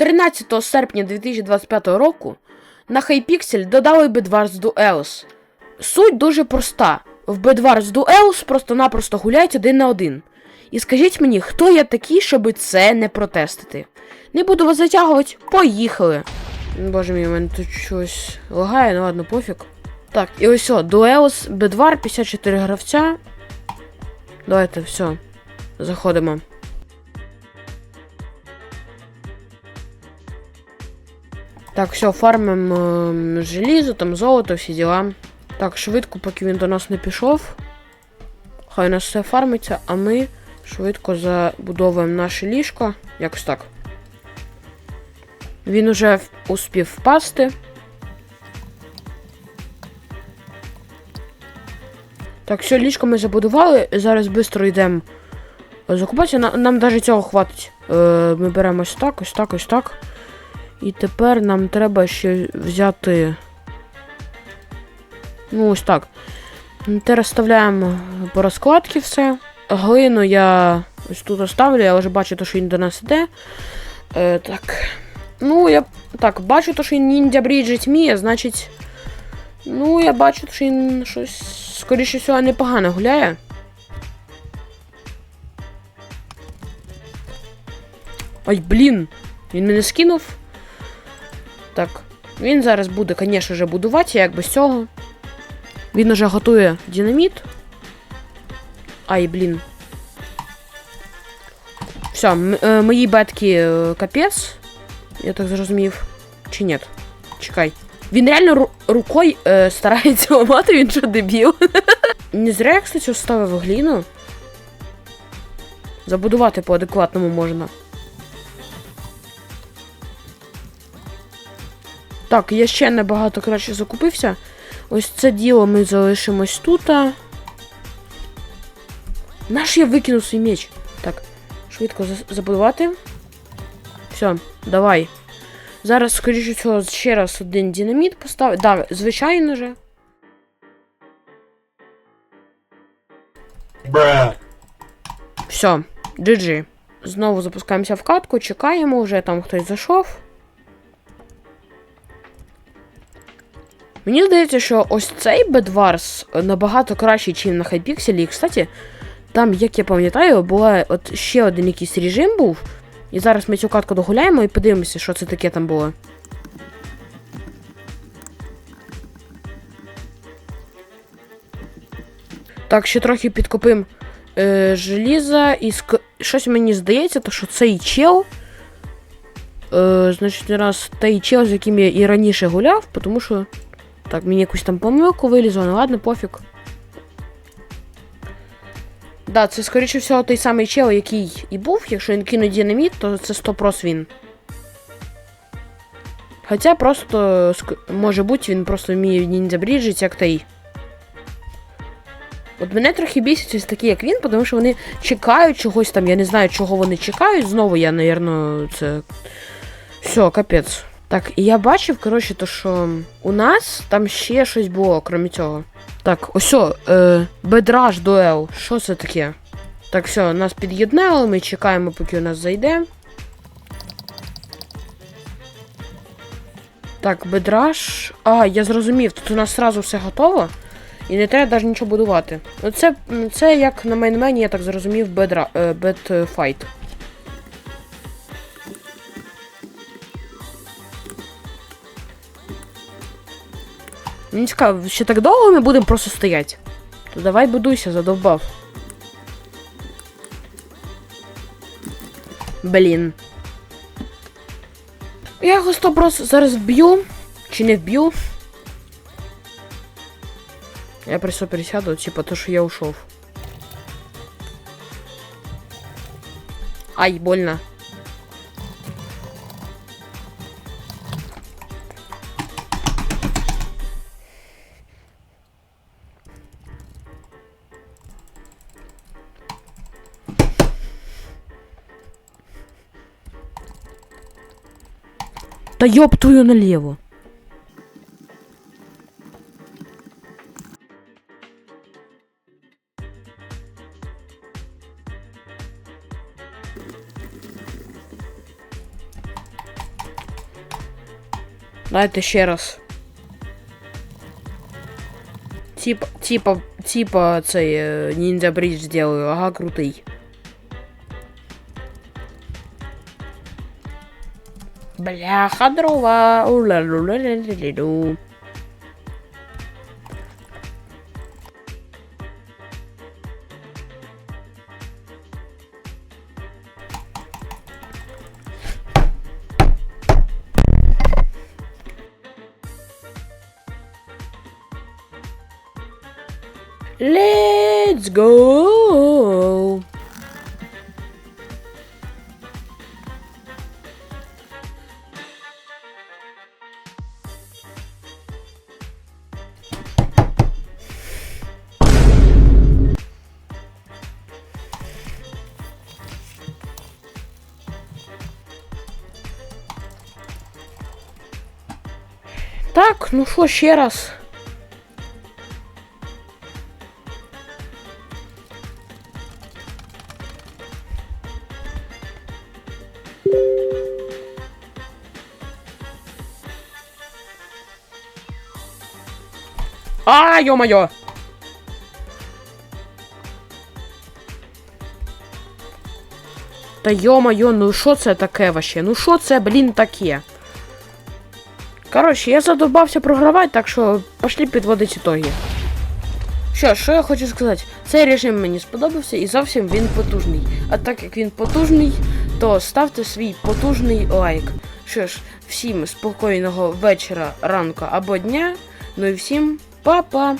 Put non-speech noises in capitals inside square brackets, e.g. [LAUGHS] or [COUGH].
13 серпня 2025 року на Hypixel додали Bedwars Duels. Суть дуже проста. В Bedwars Duels просто-напросто гуляють один на один. І скажіть мені, хто я такий, щоб це не протестити? Не буду вас затягувати, поїхали. Боже мій, у мене тут щось лагає, ну ладно, пофіг. Так, і ось о, Дуелс, Бедвар, 54 гравця. Давайте, все. Заходимо. Так, все, фармим ем, желізо, там золото, всі діла. Так, швидко, поки він до нас не пішов. Хай у нас все фармиться, а ми швидко забудовуємо наше ліжко. Якось так. Він уже успів впасти. Так, все, ліжко ми забудували. Зараз швидко йдемо закупатися. Нам навіть цього хватить. Е, ми беремо ось так, ось так, ось так. І тепер нам треба ще взяти. Ну, ось так. Те розставляємо по розкладці все. Глину я ось тут оставлю, я вже бачу, то, що він до нас іде. Е, так. Ну, я так, бачу, то, що він ніндзя бріджить вміє, значить. Ну, я бачу, що він щось, скоріше всього, непогано гуляє. Ай, блін! Він мене скинув. Так. Він зараз буде, звісно ж, будувати, як без цього. Він уже готує динаміт. Ай, блін. Все, мої бетки е, капець. Я так зрозумів. Чи ні? Чекай. Він реально ру- рукою е, старається [LAUGHS] ламати, він що дебіл. [LAUGHS] Не зря я, кстати, вставив гліну. Забудувати по-адекватному можна. Так, я ще набагато краще закупився. Ось це діло ми залишимось тут. Наш я викинув свій меч. Так, швидко за- забудувати. Все, давай. Зараз, скоріше всього, ще раз один динаміт поставити. Так, звичайно же. Bruh. Все, GG. Знову запускаємося в катку, чекаємо, вже там хтось зайшов. Мені здається, що ось цей Бедварс набагато кращий, ніж на Хайпікселі. І, кстати, там, як я пам'ятаю, була от ще один якийсь режим був. І зараз ми цю катку догуляємо і подивимося, що це таке там було. Так, ще трохи підкопим е, желіза і ск... щось мені здається, то що цей чел. Е, значить, раз той чел, з яким я і раніше гуляв, тому що. Так, мені якусь там помилку вилізло, ну ладно, пофіг. Да, це скоріше всього той самий чел, який і був. Якщо він кине динаміт, то це 100% він. Хоча просто, може бути, він просто вміє ніндзя бріджить, як той. От мене трохи бісять ось такі, як він, тому що вони чекають чогось там, я не знаю, чого вони чекають. Знову я, напевно, це. Все, капець. Так, і я бачив, коротше, то що у нас там ще щось було, крім цього. Так, ось, е, бедраж дуел. Що це таке? Так, все, нас під'єднали, ми чекаємо, поки у нас зайде. Так, бедраж. А, я зрозумів, тут у нас одразу все готово. І не треба навіть нічого будувати. Ну це, як на мейнмені, я так зрозумів, бедра, бедфайт. Мені цікаво, ще так довго ми будемо просто стояти. То давай будуйся, задовбав. Блін. Я його 100% зараз вб'ю. Чи не вб'ю? Я просто пересяду, типа то, що я ушов. Ай, больно. Да ёб твою налево. Дайте ще раз. Типа, типа, типа цей е, ніндзя бридж сделаю, ага, крутий. Бляха дрова. ула-лу-ла-ла-ла-лу. Let's go! Так, ну що ще раз? А, ё-моё! Та ё-моё, ну що це таке вообще? Ну що це, блін, таке? Коротше, я задовбався програвати, так що пошли підводити ітоги. Що, що я хочу сказати? Цей режим мені сподобався і зовсім він потужний. А так як він потужний, то ставте свій потужний лайк. Що ж, всім спокійного вечора, ранку або дня. Ну і всім па-па!